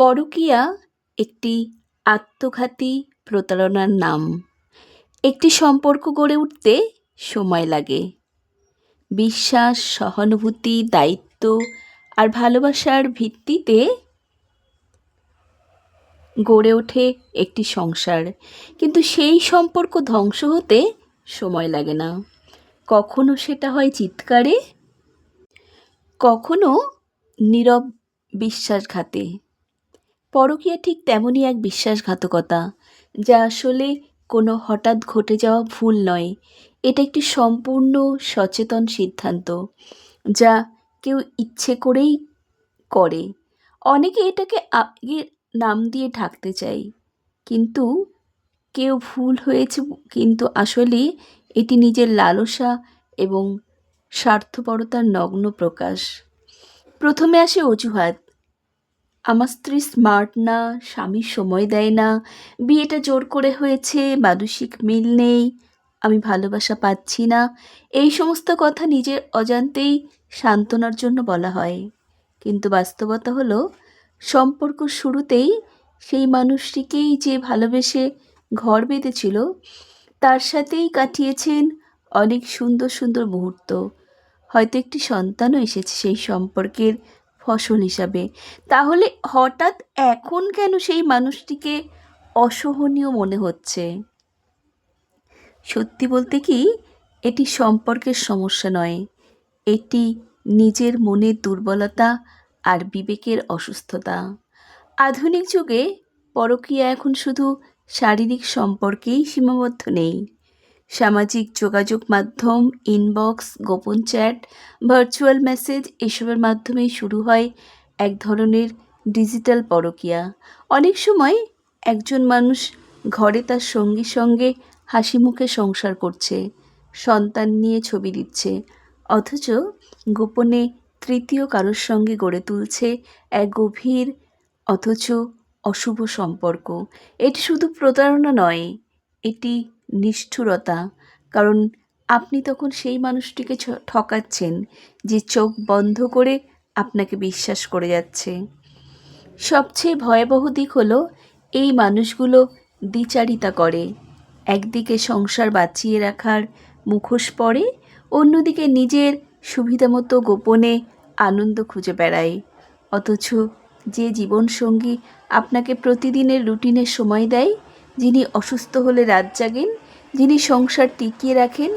পরকীয়া একটি আত্মঘাতী প্রতারণার নাম। একটি সম্পর্ক গড়ে উঠতে সময় লাগে। বিশ্বাস, সহানুভূতি, দায়িত্ব আর ভালোবাসার ভিত্তিতে গড়ে ওঠে একটি সংসার। কিন্তু সেই সম্পর্ক ধ্বংস হতে সময় লাগে না। কখনো সেটা হয় চিৎকারে, কখনো নীরব বিশ্বাসঘাতে। পরকীয়া ঠিক তেমনই এক বিশ্বাসঘাতকতা, যা আসলে কোনো হঠাৎ ঘটে যাওয়া ভুল নয়। এটা একটি সম্পূর্ণ সচেতন সিদ্ধান্ত, যা কেউ ইচ্ছে করেই করে। অনেকে এটাকে আগের নাম দিয়ে ঢাকতে চায়, কিন্তু কেউ ভুল হয়েছে কিন্তু আসলে এটি নিজের লালসা এবং স্বার্থপরতার নগ্ন প্রকাশ। প্রথমে আসে অজুহাত আমার স্ত্রী স্মার্ট না, স্বামী সময় দেয় না, বিয়েটা জোর করে হয়েছে, মানসিক মিল নেই, আমি ভালোবাসা পাচ্ছি না, এই সমস্ত কথা নিজের অজান্তেই সান্ত্বনার জন্য বলা হয়। কিন্তু বাস্তবতা হলো, সম্পর্ক শুরুতেই সেই মানুষটিকেই যে ভালোবেসে ঘর বেঁধেছিল, তার সাথেই কাটিয়েছেন অনেক সুন্দর সুন্দর মুহূর্ত। হয়তো একটি সন্তানও এসেছে সেই সম্পর্কের ফসল হিসাবে। তাহলে হঠাৎ এখন কেন সেই মানুষটিকে অসহনীয় মনে হচ্ছে? সত্যি বলতে কি, এটি সম্পর্কের সমস্যা নয়। এটি নিজের মনের দুর্বলতা আর বিবেকের অসুস্থতা। আধুনিক যুগে পরকীয়া এখন শুধু শারীরিক সম্পর্কেই সীমাবদ্ধ নেই। সামাজিক যোগাযোগ মাধ্যম ইনবক্স গোপন চ্যাট ভার্চুয়াল মেসেজ এসবের মাধ্যমেই শুরু হয় এক ধরনের ডিজিটাল পরকীয়া। অনেক সময় একজন মানুষ ঘরে তার সঙ্গী সঙ্গে হাসি মুখে সংসার করছে, সন্তান নিয়ে ছবি দিচ্ছে, অথচ গোপনে তৃতীয় কারোর সঙ্গে গড়ে তুলছে এক গভীর অথচ অশুভ সম্পর্ক। এটি শুধু প্রতারণা নয়, এটি নিষ্ঠুরতা। কারণ আপনি তখন সেই মানুষটিকে ঠকাচ্ছেন যে চোখ বন্ধ করে আপনাকে বিশ্বাস করে যাচ্ছে। সবচেয়ে ভয়াবহ দিক হলো এই মানুষগুলো দ্বিচারিতা করে। একদিকে সংসার বাঁচিয়ে রাখার মুখোশ পরে, অন্যদিকে নিজের সুবিধামতো গোপনে আনন্দ খুঁজে বেড়ায়। অথচ যে জীবনসঙ্গী আপনাকে প্রতিদিনের রুটিনের সময় দেয় যিনি অসুস্থ হলে রাত জাগেন, যিনি সংসার টিকিয়ে রাখেন,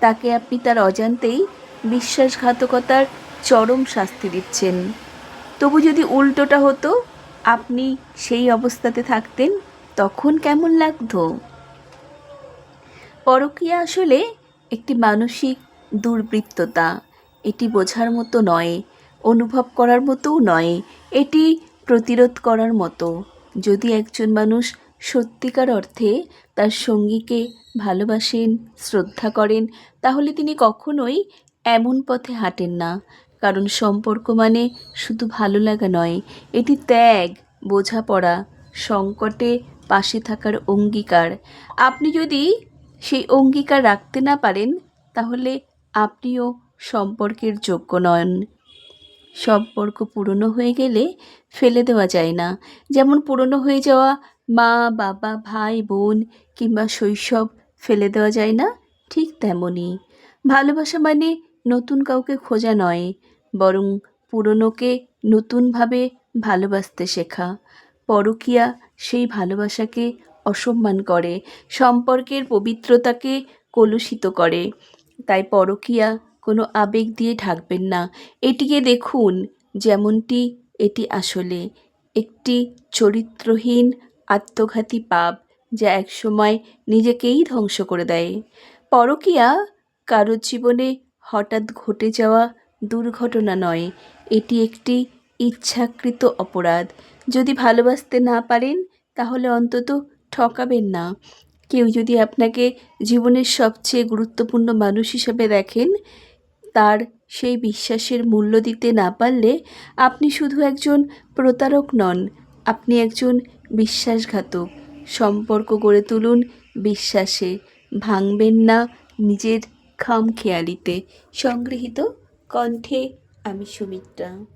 তাকে আপনি তার অজান্তেই বিশ্বাসঘাতকতার চরম শাস্তি দিচ্ছেন। তবু যদি উল্টোটা হতো, আপনি সেই অবস্থাতে থাকতেন, তখন কেমন লাগতো? পরকীয়া আসলে একটি মানসিক দুর্বৃত্ততা। এটি বোঝার মতো নয়, অনুভব করার মতোও নয়, এটি প্রতিরোধ করার মতো। যদি একজন মানুষ সত্যিকার অর্থে তার সঙ্গীকে ভালোবাসেন, শ্রদ্ধা করেন, তাহলে তিনি কখনোই এমন পথে হাঁটেন না। কারণ সম্পর্ক মানে শুধু ভালো লাগা নয়, এটি ত্যাগ, বোঝাপড়া, সংকটে পাশে থাকার অঙ্গীকার। আপনি যদি সেই অঙ্গীকার রাখতে না পারেন, তাহলে আপনিও সম্পর্কের যোগ্য নন। সম্পর্ক পুরনো হয়ে গেলে ফেলে দেওয়া যায় না। যেমন পুরনো হয়ে যাওয়া মা, বাবা, ভাই, বোন কিংবা শৈশব ফেলে দেওয়া যায় না? ঠিক তেমনই ভালোবাসা মানে নতুন কাউকে খোঁজা নয়, বরং পুরনোকে নতুনভাবে ভালোবাসতে শেখা। পরকীয়া সেই ভালোবাসাকে অসম্মান করে, সম্পর্কের পবিত্রতাকে কলুষিত করে। তাই পরকীয়া কোনো আবেগ দিয়ে ঢাকবেন না। এটিকে দেখুন, যেমনটি এটি আসলে, একটি চরিত্রহীন আত্মঘাতী পাপ যা একসময় নিজেকেই ধ্বংস করে দেয়। পরকীয়া কারোর জীবনে হঠাৎ ঘটে যাওয়া দুর্ঘটনা নয়, এটি একটি ইচ্ছাকৃত অপরাধ। যদি ভালোবাসতে না পারেন, তাহলে অন্তত ঠকাবেন না। কেউ যদি আপনাকে জীবনের সবচেয়ে গুরুত্বপূর্ণ মানুষ হিসেবে দেখেন, তার সেই বিশ্বাসের মূল্য দিতে না পারলে আপনি শুধু একজন প্রতারক নন, আপনি একজন বিশ্বাসঘাতক। সম্পর্ক গড়ে তুলুন বিশ্বাসে। ভাঙবেন না নিজের খামখেয়ালিতে। সংগৃহীত কণ্ঠে আমি সুমিত্রা।